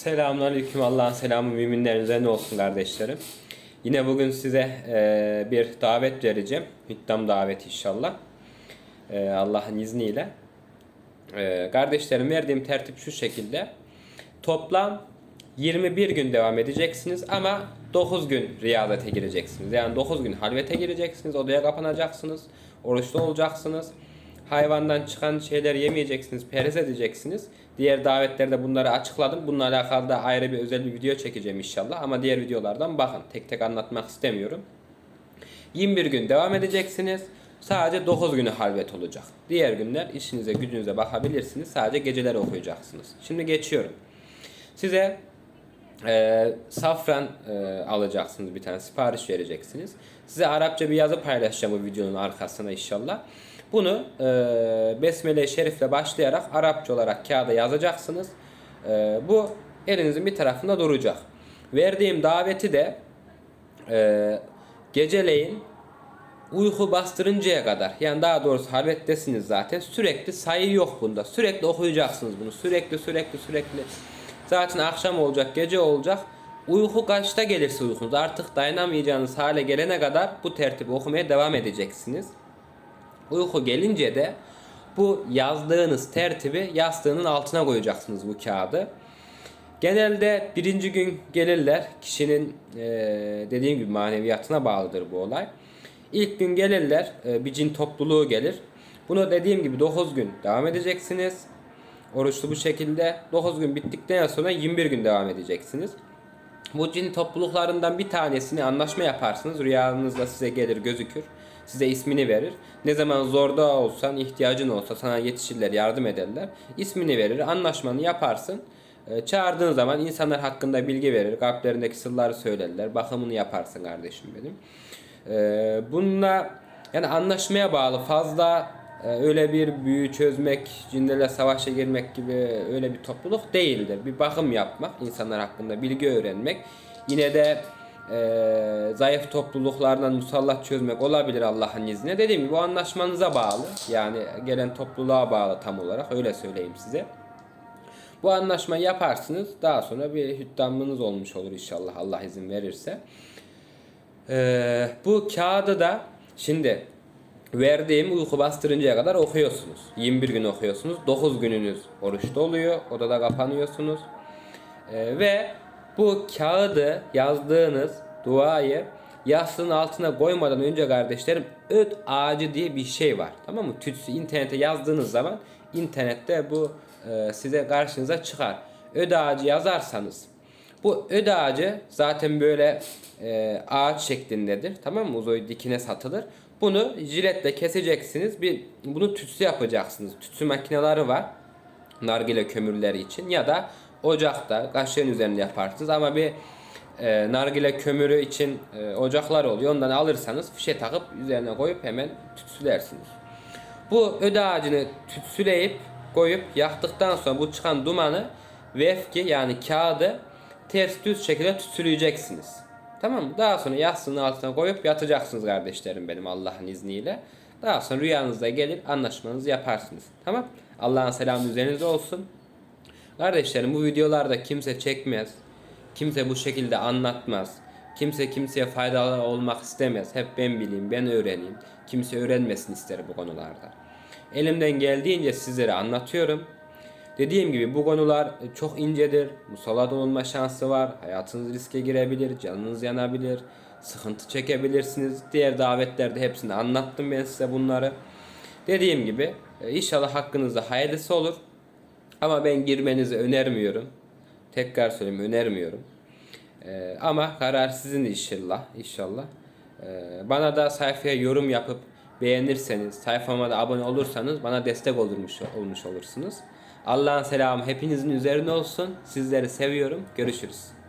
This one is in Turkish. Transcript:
Selamünaleyküm Allah'ın selamı müminlerin üzerine olsun kardeşlerim. Yine bugün size e, bir davet vereceğim. Hüddam daveti inşallah. E, Allah'ın izniyle. E, kardeşlerim verdiğim tertip şu şekilde. Toplam 21 gün devam edeceksiniz ama 9 gün riyazete gireceksiniz. Yani 9 gün halvete gireceksiniz, odaya kapanacaksınız, oruçlu olacaksınız. Hayvandan çıkan şeyler yemeyeceksiniz, perez edeceksiniz. Diğer davetlerde bunları açıkladım. Bununla alakalı da ayrı bir özel bir video çekeceğim inşallah. Ama diğer videolardan bakın. Tek tek anlatmak istemiyorum. 21 gün devam edeceksiniz. Sadece 9 günü halvet olacak. Diğer günler işinize gücünüze bakabilirsiniz. Sadece geceler okuyacaksınız. Şimdi geçiyorum. Size e, safran e, alacaksınız bir tane sipariş vereceksiniz. Size Arapça bir yazı paylaşacağım bu videonun arkasına inşallah. Bunu e, Besmele-i Şerif'le başlayarak Arapça olarak kağıda yazacaksınız. E, bu elinizin bir tarafında duracak. Verdiğim daveti de e, geceleyin uyku bastırıncaya kadar yani daha doğrusu halvettesiniz zaten sürekli sayı yok bunda. Sürekli okuyacaksınız bunu. Sürekli sürekli sürekli. Zaten akşam olacak gece olacak. Uyku kaçta gelirse uykunuz. Artık dayanamayacağınız hale gelene kadar bu tertibi okumaya devam edeceksiniz uyku gelince de bu yazdığınız tertibi yastığının altına koyacaksınız bu kağıdı Genelde birinci gün gelirler. Kişinin e, dediğim gibi maneviyatına bağlıdır bu olay. İlk gün gelirler. E, bir cin topluluğu gelir. Bunu dediğim gibi 9 gün devam edeceksiniz. Oruçlu bu şekilde 9 gün bittikten sonra 21 gün devam edeceksiniz. Bu cin topluluklarından bir tanesini anlaşma yaparsınız. Rüyanızda size gelir gözükür. Size ismini verir. Ne zaman zorda olsan, ihtiyacın olsa sana yetişirler, yardım ederler. İsmini verir, anlaşmanı yaparsın. E, Çağırdığın zaman insanlar hakkında bilgi verir. Kalplerindeki sırları söylerler. Bakımını yaparsın kardeşim benim. E, Bununla yani anlaşmaya bağlı fazla e, öyle bir büyü çözmek, cinlerle savaşa girmek gibi öyle bir topluluk değildir. Bir bakım yapmak, insanlar hakkında bilgi öğrenmek. Yine de e, zayıf topluluklardan musallat çözmek olabilir Allah'ın izniyle. Dediğim gibi bu anlaşmanıza bağlı. Yani gelen topluluğa bağlı tam olarak öyle söyleyeyim size. Bu anlaşmayı yaparsınız. Daha sonra bir hüddamlığınız olmuş olur inşallah Allah izin verirse. Ee, bu kağıdı da şimdi verdiğim uyku bastırıncaya kadar okuyorsunuz. 21 gün okuyorsunuz. 9 gününüz oruçta oluyor. Odada kapanıyorsunuz. Ee, ve bu kağıdı yazdığınız duayı yastığın altına koymadan önce kardeşlerim öt ağacı diye bir şey var. Tamam mı? Tütsü internete yazdığınız zaman internette bu e, size karşınıza çıkar. Öd ağacı yazarsanız bu öd ağacı zaten böyle e, ağaç şeklindedir. Tamam mı? Uzoyu dikine satılır. Bunu jiletle keseceksiniz. Bir bunu tütsü yapacaksınız. Tütsü makineleri var. Nargile kömürleri için ya da ocakta kaşığın üzerinde yaparsınız ama bir e, nargile kömürü için e, ocaklar oluyor. Ondan alırsanız fişe takıp üzerine koyup hemen tütsülersiniz. Bu öde ağacını tütsüleyip koyup yaktıktan sonra bu çıkan dumanı vefki yani kağıdı ters düz şekilde tütsüleyeceksiniz. Tamam mı? Daha sonra yastığın altına koyup yatacaksınız kardeşlerim benim Allah'ın izniyle. Daha sonra rüyanızda gelir anlaşmanızı yaparsınız. Tamam? Allah'ın selamı üzerinize olsun. Kardeşlerim bu videolarda kimse çekmez. Kimse bu şekilde anlatmaz. Kimse kimseye faydalı olmak istemez. Hep ben bileyim, ben öğreneyim. Kimse öğrenmesin ister bu konularda. Elimden geldiğince sizlere anlatıyorum. Dediğim gibi bu konular çok incedir. Musallat olma şansı var. Hayatınız riske girebilir, canınız yanabilir, sıkıntı çekebilirsiniz. Diğer davetlerde hepsini anlattım ben size bunları. Dediğim gibi e, inşallah hakkınızda hayırlısı olur. Ama ben girmenizi önermiyorum. Tekrar söyleyeyim önermiyorum. Ee, ama karar sizin inşallah. inşallah. Ee, bana da sayfaya yorum yapıp beğenirseniz, sayfama da abone olursanız bana destek olmuş, olmuş olursunuz. Allah'ın selamı hepinizin üzerine olsun. Sizleri seviyorum. Görüşürüz.